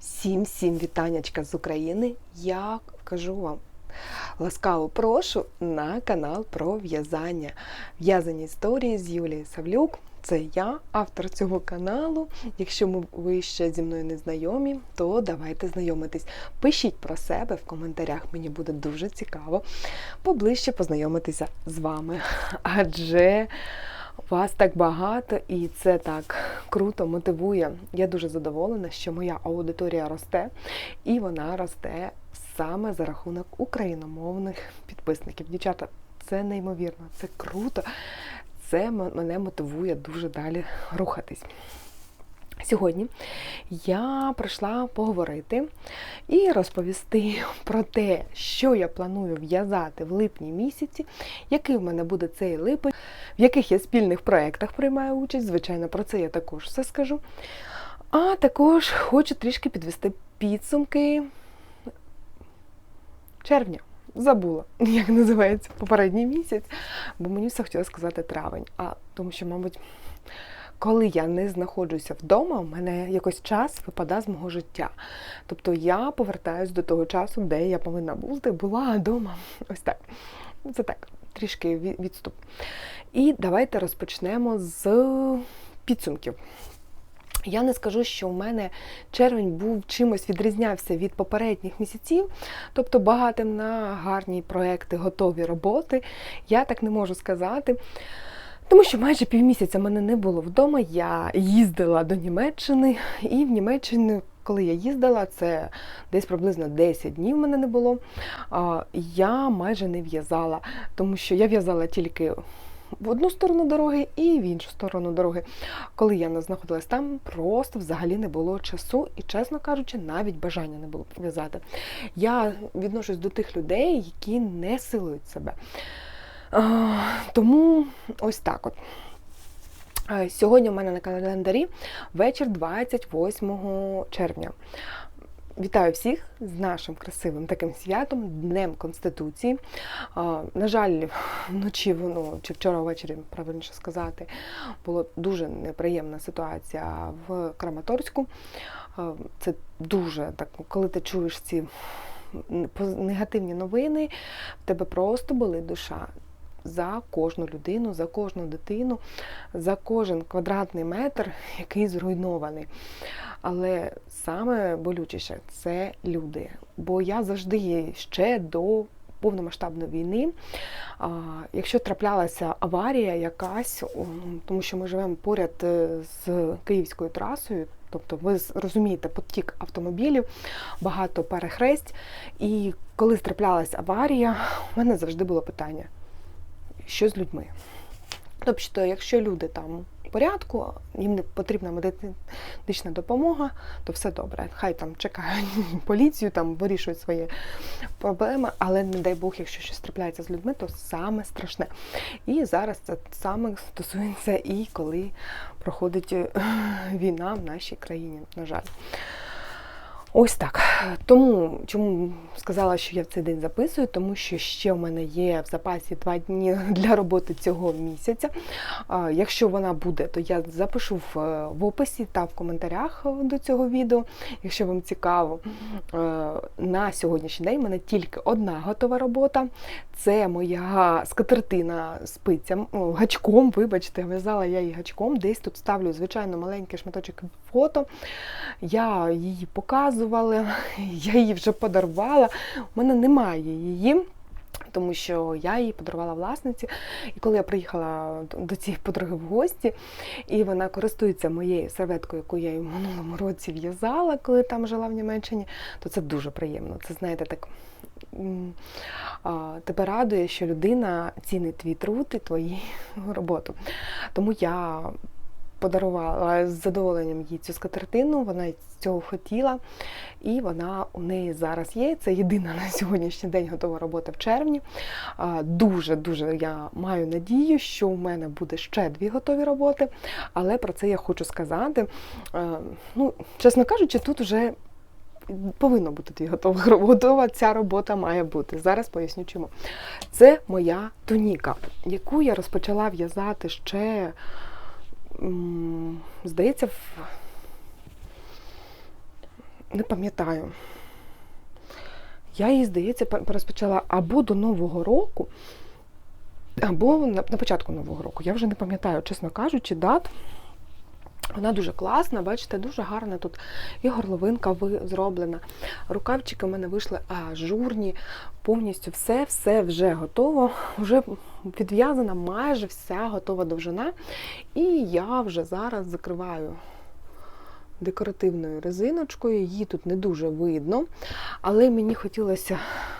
Всім всім вітаннячка з України. Я кажу вам ласкаво прошу на канал про в'язання. В'язані історії з Юлією Савлюк. Це я, автор цього каналу. Якщо ви ще зі мною не знайомі, то давайте знайомитись. Пишіть про себе в коментарях, мені буде дуже цікаво поближче познайомитися з вами. Адже вас так багато, і це так круто мотивує. Я дуже задоволена, що моя аудиторія росте, і вона росте саме за рахунок україномовних підписників. Дівчата, це неймовірно, це круто. Це мене мотивує дуже далі рухатись. Сьогодні я прийшла поговорити і розповісти про те, що я планую в'язати в липні місяці, який в мене буде цей липень, в яких я спільних проєктах приймаю участь. Звичайно, про це я також все скажу. А також хочу трішки підвести підсумки червня. Забула, як називається попередній місяць, бо мені все хотілося сказати травень. А тому що, мабуть, коли я не знаходжуся вдома, у мене якось час випадає з мого життя. Тобто я повертаюсь до того часу, де я повинна бути, була вдома. Ось так. Це так, трішки відступ. І давайте розпочнемо з підсумків. Я не скажу, що в мене червень був чимось відрізнявся від попередніх місяців, тобто багатим на гарні проекти, готові роботи. Я так не можу сказати. Тому що майже півмісяця мене не було вдома. Я їздила до Німеччини, і в Німеччині, коли я їздила, це десь приблизно 10 днів мене не було. Я майже не в'язала, тому що я в'язала тільки в одну сторону дороги і в іншу сторону дороги. Коли я не знаходилась там, просто взагалі не було часу і, чесно кажучи, навіть бажання не було в'язати. Я відношусь до тих людей, які не силують себе. А, Тому ось так от. Е, Сьогодні у мене на календарі вечір 28 червня. Вітаю всіх з нашим красивим таким святом, Днем Конституції. На жаль, вночі, ну, чи вчора ввечері, правильніше сказати, була дуже неприємна ситуація в Краматорську. Це дуже так, коли ти чуєш ці негативні новини, в тебе просто болить душа за кожну людину, за кожну дитину, за кожен квадратний метр, який зруйнований. Але саме болючіше це люди. Бо я завжди ще до повномасштабної війни, якщо траплялася аварія якась, тому що ми живемо поряд е, з Київською трасою. Тобто ви розумієте, потік автомобілів, багато перехресть. І коли траплялася аварія, у мене завжди було питання: що з людьми? Тобто, якщо люди там в порядку, їм не потрібна медична допомога, то все добре. Хай там чекають поліцію, там вирішують свої проблеми, але не дай Бог, якщо щось трапляється з людьми, то саме страшне. І зараз це саме стосується і коли проходить е, війна в нашій країні, на жаль. Ось так. Тому чому сказала, що я в цей день записую, тому що ще в мене є в запасі два дні для роботи цього місяця. Якщо вона буде, то я запишу в, е, описі та в коментарях е, до цього відео. Якщо вам цікаво, Е, на сьогоднішній день в мене тільки одна готова робота. Це моя скатертина спицям, гачком, вибачте, в'язала я її гачком. Десь тут ставлю, звичайно, маленький шматочок фото. Я її показувала, я її вже подарувала. У мене немає її. Тому що я її подарувала власниці, і коли я приїхала до- цієї подруги в гості, і вона користується моєю серветкою, яку я їй в минулому році в'язала, коли там жила в Німеччині, то це дуже приємно. Це знаєте, так тебе радує, що людина цінить твій труд і твою роботу. Тому я подарувала з задоволенням їй цю скатертину, вона цього хотіла, і вона у неї зараз є. Це єдина на сьогоднішній день готова робота в червні. Дуже-дуже я маю надію, що у мене буде ще дві готові роботи, але про це я хочу сказати. Ну, чесно кажучи, тут вже повинно бути дві готових готова. Ця робота має бути. Зараз поясню чому. Це моя туніка, яку я розпочала в'язати ще, здається, в не пам'ятаю. Я її, здається, розпочала або до Нового року, або на початку Нового року. Я вже не пам'ятаю, чесно кажучи, дат. Вона дуже класна, бачите, дуже гарна тут і горловинка ви- зроблена. Рукавчики в мене вийшли ажурні, повністю все, все вже готово. Вже відв'язана майже вся готова довжина. І я вже зараз закриваю декоративною резиночкою. Її тут не дуже видно. Але мені хотілося,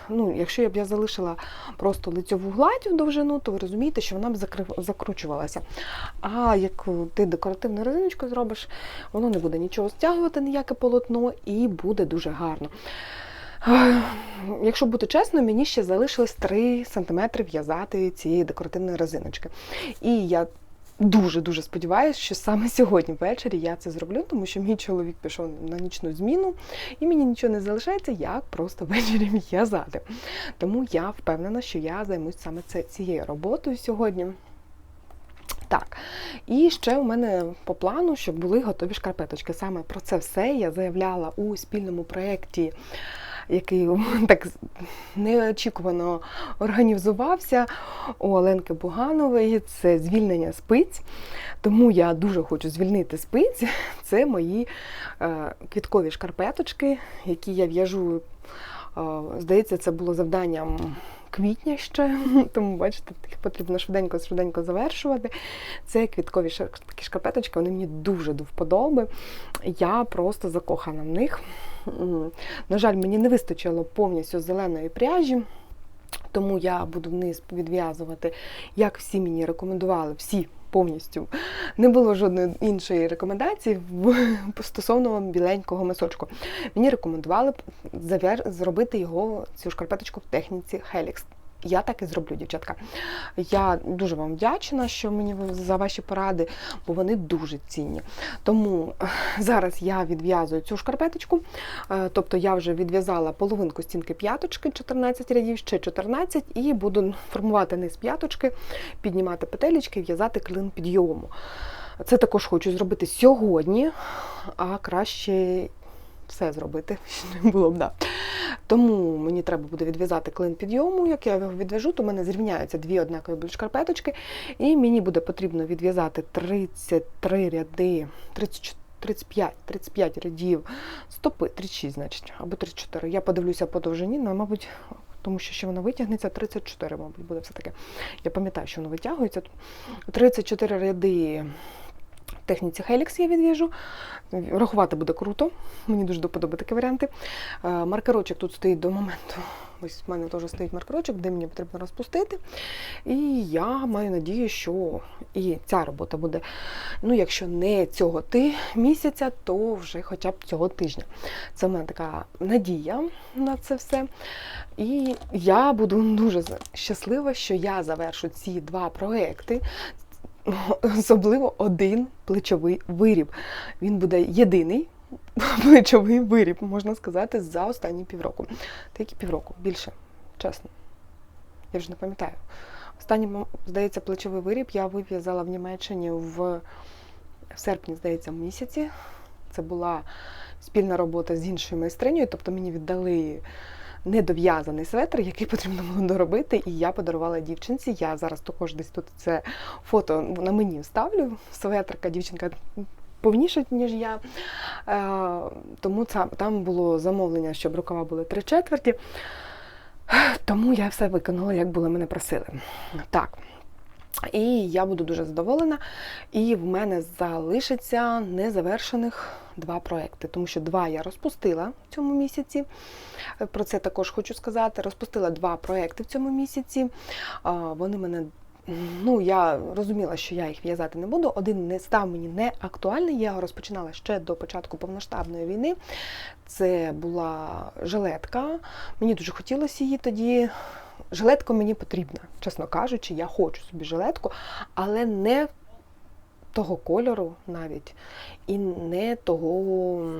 ну, якщо я б я залишила просто лицьову гладь в довжину, то ви розумієте, що вона б закручувалася. А як ти декоративну резиночку зробиш, воно не буде нічого стягувати, ніяке полотно, і буде дуже гарно. Якщо бути чесно, мені ще залишилось 3 см в'язати цієї декоративної резиночки. І я дуже-дуже сподіваюся, що саме сьогодні ввечері я це зроблю, тому що мій чоловік пішов на нічну зміну, і мені нічого не залишається, як просто ввечері в'язати. Тому я впевнена, що я займусь саме цією роботою сьогодні. Так, і ще у мене по плану, щоб були готові шкарпеточки. Саме про це все я заявляла у спільному проєкті, який так неочікувано організувався у Оленки Буганової. Це звільнення спиць. Тому я дуже хочу звільнити спиць. Це мої е, квіткові шкарпеточки, які я в'яжу. е, Здається, це було завданням квітня ще, тому бачите, їх потрібно швиденько-швиденько завершувати. Це квіткові такі шкарпеточки, вони мені дуже до вподоби. Я просто закохана в них. На жаль, мені не вистачило повністю зеленої пряжі. Тому я буду вниз відв'язувати, як всі мені рекомендували, всі повністю. Не було жодної іншої рекомендації в- стосовно біленького мисочку. Мені рекомендували завер... зробити його, цю шкарпеточку в техніці Helix. Я так і зроблю, дівчатка. Я дуже вам вдячна, що мені за ваші поради, бо вони дуже цінні. Тому е, зараз я відв'язую цю шкарпеточку. Е, Тобто я вже відв'язала половинку стінки п'яточки, 14 рядів, ще 14, і буду формувати низ п'яточки, піднімати петелечки, в'язати клин підйому. Це також хочу зробити сьогодні, а краще все зробити, що не було б. Да. Тому мені треба буде відв'язати клин підйому. Як я його відв'яжу, то в мене зрівняються дві однакові шкарпеточки, і мені буде потрібно відв'язати 33 ряди, 34 35, 35 рядів стопи, 36, значить, або 34. Я подивлюся по довжині, ну, мабуть, тому що ще воно витягнеться, 34, мабуть, буде все-таки. Я пам'ятаю, що воно витягується. 34 ряди техніці Helix я відв'яжу. Рахувати буде круто, мені дуже до вподоби такі варіанти. Е, Маркерочок тут стоїть до моменту. Ось в мене теж стоїть маркерочок, де мені потрібно розпустити. І я маю надію, що і ця робота буде, ну, якщо не цього ти місяця, то вже хоча б цього тижня. Це в мене така надія на це все. І я буду дуже щаслива, що я завершу ці два проекти. Особливо один плечовий виріб. Він буде єдиний плечовий виріб, можна сказати, за останні півроку. Тільки півроку, більше, чесно. Я вже не пам'ятаю. Останній, здається, плечовий виріб я вив'язала в Німеччині в, в серпні, здається, місяці. Це була спільна робота з іншою майстринею, тобто мені віддали недов'язаний светр, який потрібно було доробити, і я подарувала дівчинці. Я зараз також десь тут це фото на мені вставлю. Светрка дівчинка повніша, ніж я. Е, тому це, там було замовлення, щоб рукава були три четверті. Тому я все виконала, як були мене просили. Так. І я буду дуже задоволена. І в мене залишиться незавершених два проекти, тому що два я розпустила в цьому місяці. Про це також хочу сказати. Розпустила два проекти в цьому місяці. Вони мене. Ну, я розуміла, що я їх в'язати не буду. Один не став мені не актуальний. Я його розпочинала ще до початку повноштабної війни. Це була жилетка. Мені дуже хотілося її тоді. Жилетка мені потрібна, чесно кажучи, я хочу собі жилетку, але не того кольору навіть, і не того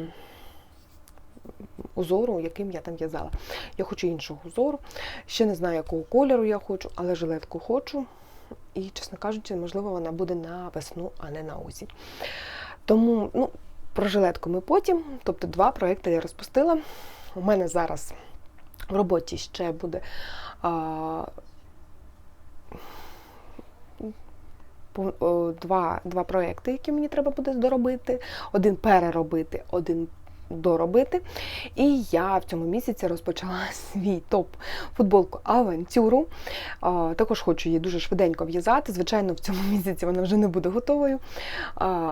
узору, яким я там в'язала. Я хочу іншого узору. Ще не знаю, якого кольору я хочу, але жилетку хочу. І, чесно кажучи, можливо, вона буде на весну, а не на осінь. Тому, ну, Про жилетку ми потім. Тобто два проекти я розпустила. У мене зараз в роботі ще буде а, два, два проекти, які мені треба буде доробити. Один переробити, один доробити. І я в цьому місяці розпочала свій топ футболку авантюру. Також хочу її дуже швиденько в'язати. Звичайно, в цьому місяці вона вже не буде готовою.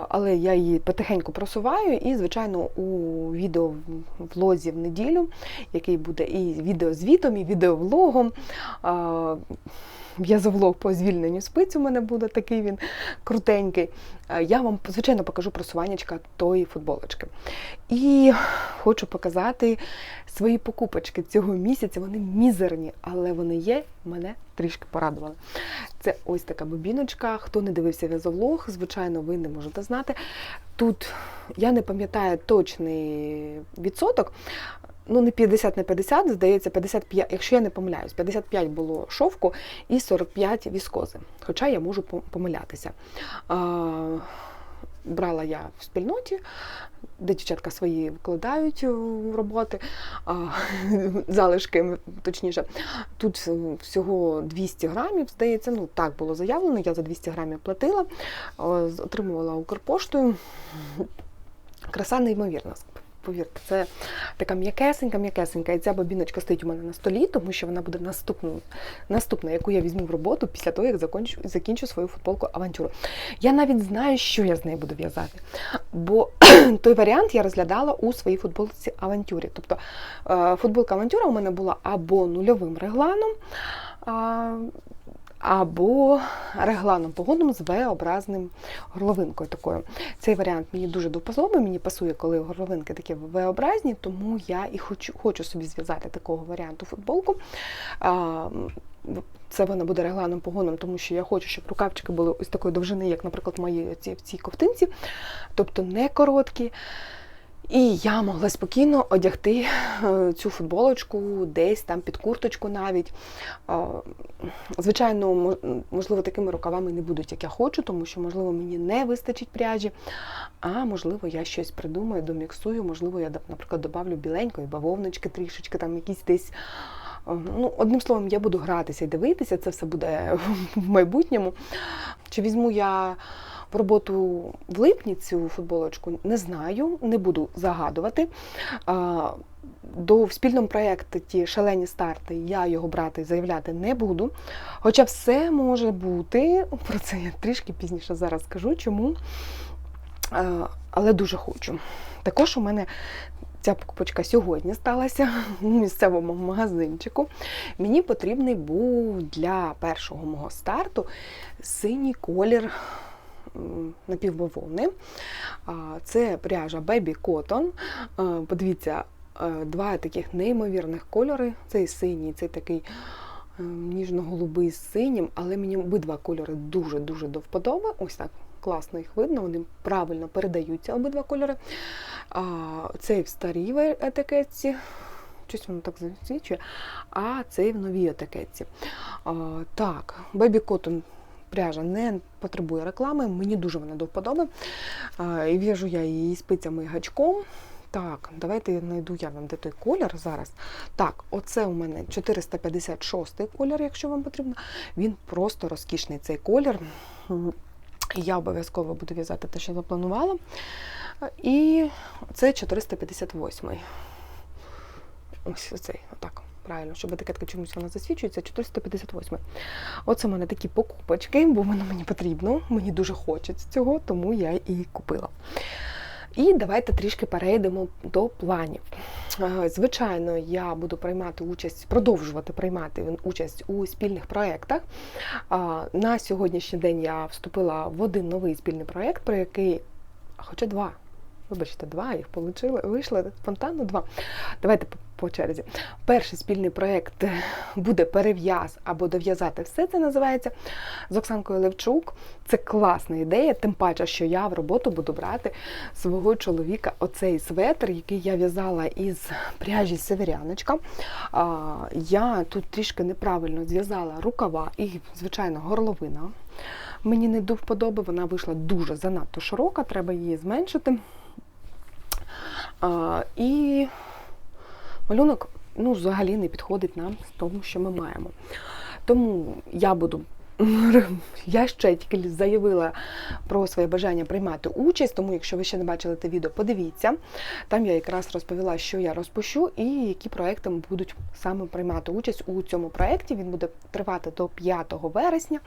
Але я її потихеньку просуваю. І, звичайно, у відео влозі в неділю, який буде і відеозвітом, і відеовлогом. В'язовлог по звільненню спиць у мене буде такий він крутенький. Е, Я вам, звичайно, покажу просуваннячка тої футболочки. І хочу показати свої покупочки цього місяця. Вони мізерні, але вони є, мене трішки порадували. Це ось така бобіночка. Хто не дивився в'язовлог, звичайно, ви не можете знати. Тут я не пам'ятаю точний відсоток. Ну, не 50 на 50, здається, 55, якщо я не помиляюсь, 55 було шовку і 45 віскози. Хоча я можу помилятися. А, брала я в спільноті, де дівчатка свої вкладають у роботи, а, залишки, точніше. Тут всього 200 грамів, здається, ну так було заявлено, я за 200 грамів платила, о, отримувала Укрпоштою. Краса неймовірна. Повірте, це така м'якесенька, м'якесенька. І ця бобіночка стоїть у мене на столі, тому що вона буде наступною, наступна, яку я візьму в роботу після того, як закінчу, закінчу свою футболку авантюру. Я навіть знаю, що я з нею буду в'язати. Бо той варіант я розглядала у своїй футболці авантюрі. Тобто е, футболка авантюра у мене була або нульовим регланом. Або регланом погодним з V-образним горловинкою такою. Цей варіант мені дуже до вподоби, мені пасує, коли горловинки такі V-образні, тому я і хочу, хочу собі зв'язати такого варіанту футболку. Це вона буде регланом погоном, тому що я хочу, щоб рукавчики були ось такої довжини, як, наприклад, мої ці, в цій ковтинці, тобто не короткі. І я могла спокійно одягти е, цю футболочку десь там під курточку навіть. Звичайно, можливо, такими рукавами не будуть, як я хочу, тому що, можливо, мені не вистачить пряжі, а можливо, я щось придумаю, доміксую, можливо, я, наприклад, добавлю біленької бавовнички трішечки, там якісь десь. е, Ну, одним словом, я буду гратися і дивитися, це все буде в майбутньому. Чи візьму я роботу в липні цю футболочку, не знаю, не буду загадувати. До в спільному проєкті Шалені старти я його брати заявляти не буду. Хоча все може бути, про це я трішки пізніше зараз скажу, чому. Але дуже хочу. Також у мене ця покупочка сьогодні сталася у місцевому магазинчику. Мені потрібний був для першого мого старту синій колір напівбавовни. Це пряжа Baby Cotton. Е, Подивіться, е, два таких неймовірних кольори. Цей синій, цей такий е, ніжно-голубий з синім, але мені обидва кольори дуже-дуже до вподоби. Ось так класно їх видно, вони правильно передаються обидва кольори. А, Цей в старій етикетці. Щось воно так засвічує, а цей в новій етикетці. А, так, Baby Cotton пряжа не потребує реклами, мені дуже вона до вподоби. І в'яжу я її спицями і гачком. Так, давайте знайду я вам де той колір зараз. Так, оце у мене 456 колір, якщо вам потрібно. Він просто розкішний цей колір. Я обов'язково буду в'язати те, що запланувала. І це 458. Ось цей, отак. Правильно, щоб етикетка чомусь вона засвічується, 458. Оце в мене такі покупочки, бо воно мені потрібно, мені дуже хочеться цього, тому я і купила. І давайте трішки перейдемо до планів. Е, Звичайно, я буду приймати участь, продовжувати приймати участь у спільних проєктах. На сьогоднішній день я вступила в один новий спільний проєкт, про який, хоча два. Вибачте, два їх получили, вийшло спонтанно два. Давайте по, черзі. Перший спільний проєкт буде перев'яз або дов'язати все це називається з Оксанкою Левчук. Це класна ідея, тим паче, що я в роботу буду брати свого чоловіка оцей светр, який я в'язала із пряжі Северяночка. Я тут трішки неправильно зв'язала рукава і, звичайно, горловина. Мені не до вподоби, вона вийшла дуже занадто широка, треба її зменшити. А, і малюнок ну, взагалі не підходить нам з тому, що ми маємо. Тому я буду. Я ще тільки заявила про своє бажання приймати участь, тому якщо ви ще не бачили те відео, подивіться. Там я якраз розповіла, що я розпущу і які проекти будуть саме приймати участь у цьому проєкті. Він буде тривати до 5 вересня.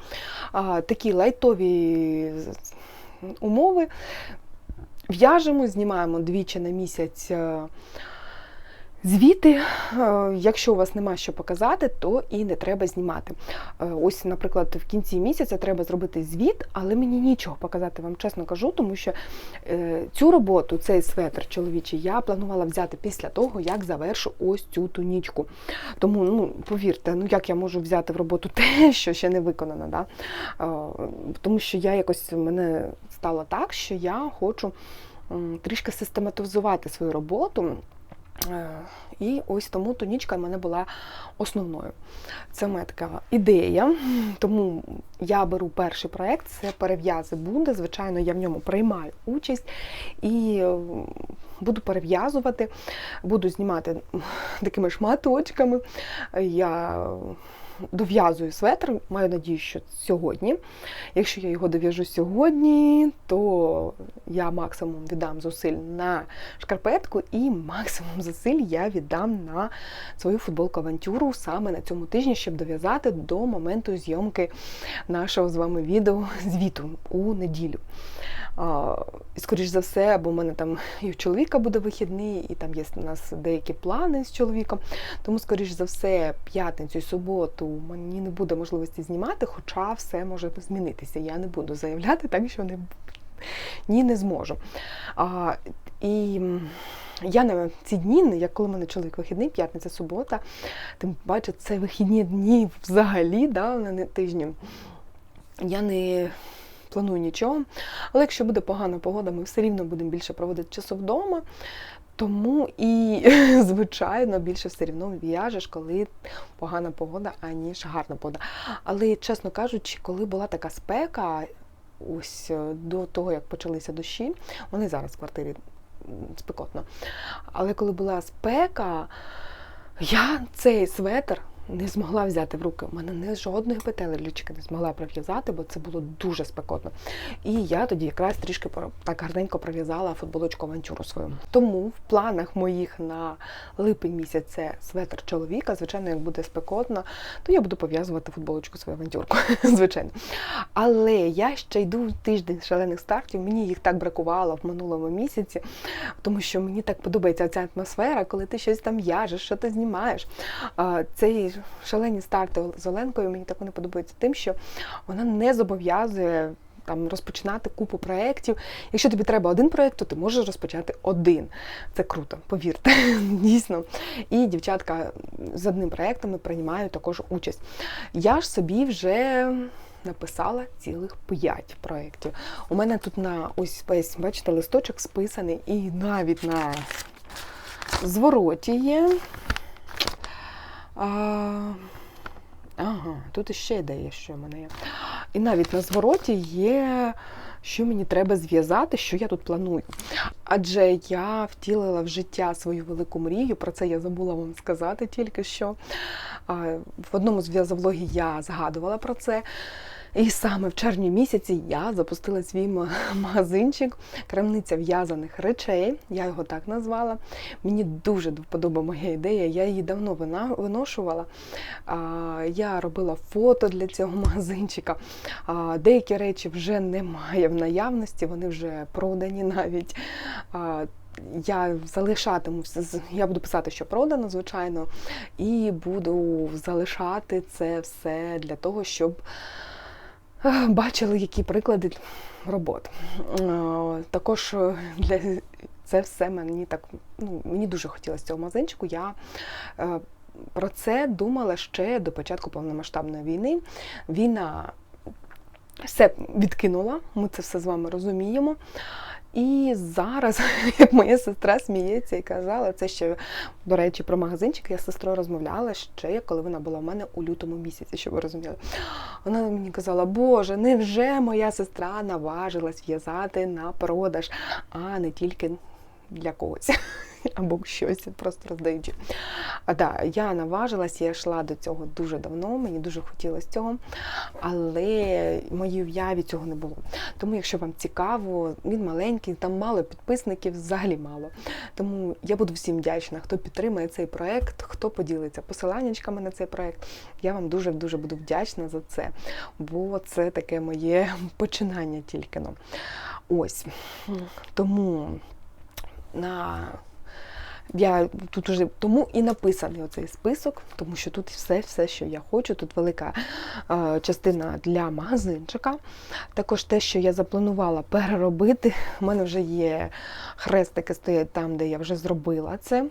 Такі лайтові умови. В'яжемо, знімаємо двічі на місяць. Звіти, е, якщо у вас нема що показати, то і не треба знімати. Е, Ось, наприклад, в кінці місяця треба зробити звіт, але мені нічого показати, вам чесно кажу, тому що е, цю роботу, цей светр чоловічий, я планувала взяти після того, як завершу ось цю тунічку. Тому, ну, повірте, ну як я можу взяти в роботу те, що ще не виконано. Да? Тому що я якось мене стало так, що я хочу трішки систематизувати свою роботу. Е, І ось тому тонічка в мене була основною. Це моя така ідея. Тому я беру перший проєкт, це перев'язи буде. Звичайно, я в ньому приймаю участь і е, буду перев'язувати, буду знімати такими шматочками. Я дов'язую светр, маю надію, що сьогодні. Якщо я його дов'яжу сьогодні, то я максимум віддам зусиль на шкарпетку, і максимум зусиль я віддам на свою футболку авантюру саме на цьому тижні, щоб дов'язати до моменту зйомки нашого з вами відео звіту у неділю. Скоріш за все, бо в мене там і в чоловіка буде вихідний, і там є у нас деякі плани з чоловіком. Тому, скоріш за все, п'ятницю і суботу мені не буде можливості знімати, хоча все може змінитися. Я не буду заявляти так, що не ні, не зможу. А, і я на ці дні, як коли в мене чоловік вихідний, п'ятниця, субота, тим паче, це вихідні дні взагалі, да, на тижні. Я не планую нічого. Але якщо буде погана погода, ми все рівно будемо більше проводити часу вдома. Тому і, звичайно, більше все рівно в'яжеш, коли погана погода, аніж гарна погода. Але, чесно кажучи, коли була така спека, ось е, до того, як почалися дощі, вони зараз в квартирі спекотно. Але коли була спека, я цей светр не змогла взяти в руки. У мене не жодної петелечки не змогла пров'язати, бо це було дуже спекотно. І я тоді якраз трішки так гарненько пров'язала футболочку авантюру свою. Тому в планах моїх на липень місяць це светр чоловіка. Звичайно, як буде спекотно, то я буду пов'язувати футболочку свою авантюрку. Звичайно. Але я ще йду тиждень шалених стартів. Мені їх так бракувало в минулому місяці, тому що мені так подобається ця атмосфера, коли ти щось там в'яжеш, що ти знімаєш. Цей шалені старти з Оленкою мені так вони подобаються тим, що вона не зобов'язує. Там розпочинати купу проєктів. Якщо тобі треба один проєкт, то ти можеш розпочати один. Це круто, повірте, дійсно. І дівчатка з одним проєктом приймають також участь. Я ж собі вже написала цілих п'ять проєктів. У мене тут на ось весь, бачите, листочок списаний, і навіть на звороті є. А, ага, тут іще ідея, що в мене є. І навіть на звороті є, що мені треба зв'язати, що я тут планую. Адже я втілила в життя свою велику мрію, про це я забула вам сказати тільки що. В одному з в'язовлогів я згадувала про це. І саме в червні місяці я запустила свій магазинчик, крамниця в'язаних речей. Я його так назвала. Мені дуже до моя ідея. Я її давно виношувала. Я робила фото для цього магазинчика. Деякі речі вже немає в наявності, вони вже продані навіть. Я залишатиму я буду писати, що продано, звичайно, і буду залишати це все для того, щоб бачили, які приклади робот. Е, Також е, для це все мені так ну мені дуже хотілося цього магазинчику. Я е, про це думала ще до початку повномасштабної війни. Війна все відкинула, ми це все з вами розуміємо. І зараз, як моя сестра сміється і казала, це ще, до речі, про магазинчик я з сестрою розмовляла ще, коли вона була у мене у лютому місяці, щоб ви розуміли. Вона мені казала, Боже, невже моя сестра наважилась в'язати на продаж, а не тільки для когось або щось, просто роздаючи. А да, я наважилася, я йшла до цього дуже давно, мені дуже хотілося цього, але моїй уяві цього не було. Тому, якщо вам цікаво, він маленький, там мало підписників, взагалі мало. Тому я буду всім вдячна, хто підтримає цей проект, хто поділиться посиланнячками на цей проект. Я вам дуже дуже буду вдячна за це, бо це таке моє починання тільки. Ось тому на я тут уже тому і написаний оцей список, тому що тут все, все, що я хочу. Тут велика е, частина для магазинчика. Також те, що я запланувала переробити. У мене вже є хрестики стоять там, де я вже зробила це.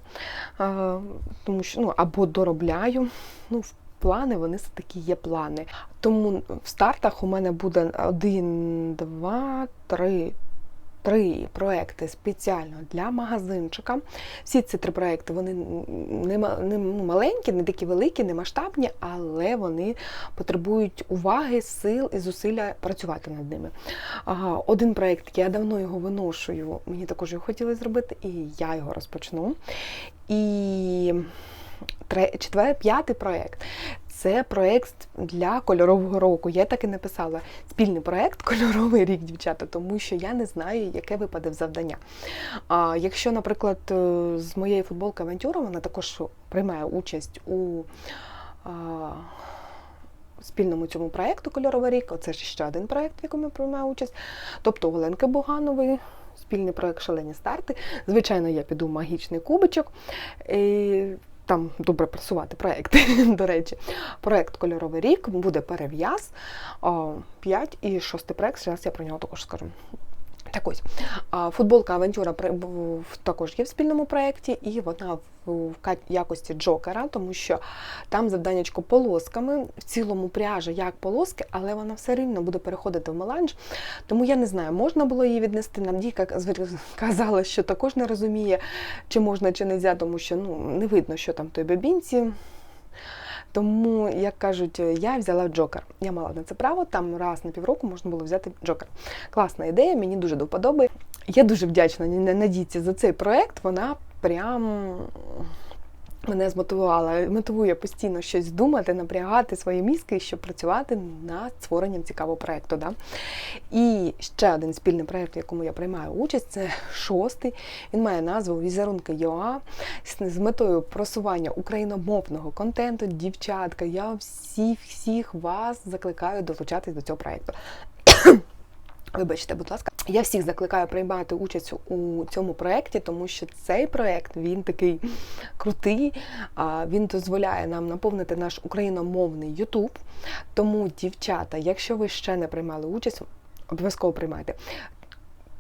Е, тому що ну, або доробляю. Ну, Плани, вони все таки є плани. Тому в стартах у мене буде один, два, три, три проекти спеціально для магазинчика. Всі ці три проекти вони не, не ну, маленькі, не такі великі, не масштабні, але вони потребують уваги, сил і зусилля працювати над ними. Один проєкт, я давно його виношую, мені також його хотіли зробити, і я його розпочну. І четвертий, п'ятий проєкт. Це проєкт для кольорового року. Я так і написала спільний проєкт Кольоровий рік, дівчата, тому що я не знаю, яке випаде в завдання. А якщо, наприклад, е, з моєї футболки Авантюра вона також приймає участь у а, спільному цьому проєкту Кольоровий рік, оце ж ще один проєкт, в якому я приймаю участь. Тобто Оленки Буганової. Спільний проєкт Шалені старти. Звичайно, я піду в магічний кубочок. Там добре працювати проекти, до речі. Проект Кольоровий рік буде перев'яз 5 і шостий проект, зараз я про нього також скажу. Так ось футболка Авантюра також є в спільному проєкті, і вона в якості джокера, тому що там завданнячко полосками, в цілому пряжа як полоски, але вона все рівно буде переходити в меланж. Тому я не знаю, можна було її віднести. Надійка казала, що також не розуміє, чи можна, чи не можна, тому що ну, не видно, що там в той бебінці. Тому, як кажуть, я взяла Джокер. Я мала на це право, там раз на півроку можна було взяти Джокер. Класна ідея, мені дуже до вподоби. Я дуже вдячна Надійці за цей проект. Вона прям мене змотивувала, мотивує постійно щось думати, напрягати свої мізки, щоб працювати над створенням цікавого проєкту. Да? І ще один спільний проєкт, в якому я приймаю участь, це шостий. Він має назву Візерунки ЮА з метою просування україномовного контенту. Дівчатка, я всіх всіх вас закликаю долучатись до цього проєкту. Вибачте, будь ласка, я всіх закликаю приймати участь у цьому проєкті, тому що цей проєкт він такий крутий, він дозволяє нам наповнити наш україномовний Ютуб. Тому, дівчата, якщо ви ще не приймали участь, обов'язково приймайте.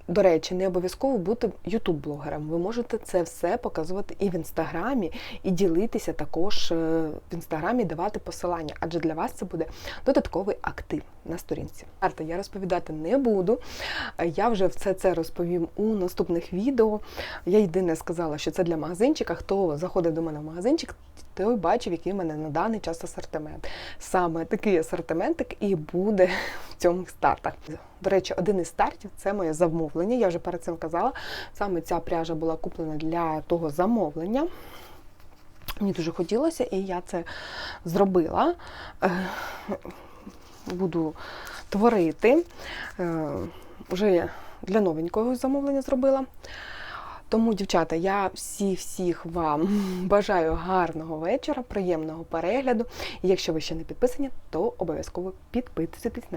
До речі, не обов'язково бути ютуб-блогером. Ви можете це все показувати і в інстаграмі, і ділитися також е, в інстаграмі, давати посилання, адже для вас це буде додатковий актив на сторінці. Арта я розповідати не буду. Я вже все це розповім у наступних відео. Я єдине сказала, що це для магазинчика. Хто заходить до мене в магазинчик, той бачив, який в мене на даний час асортимент. Саме такий асортиментик і буде в цьому стартах. До речі, один із стартів це моє замовлення. Я вже перед цим казала. Саме ця пряжа була куплена для того замовлення. Мені дуже хотілося, і я це зробила. Е, буду творити. Вже я для новенького замовлення зробила. Тому, дівчата, я всіх-всіх вам бажаю гарного вечора, приємного перегляду. І якщо ви ще не підписані, то обов'язково підписуйтесь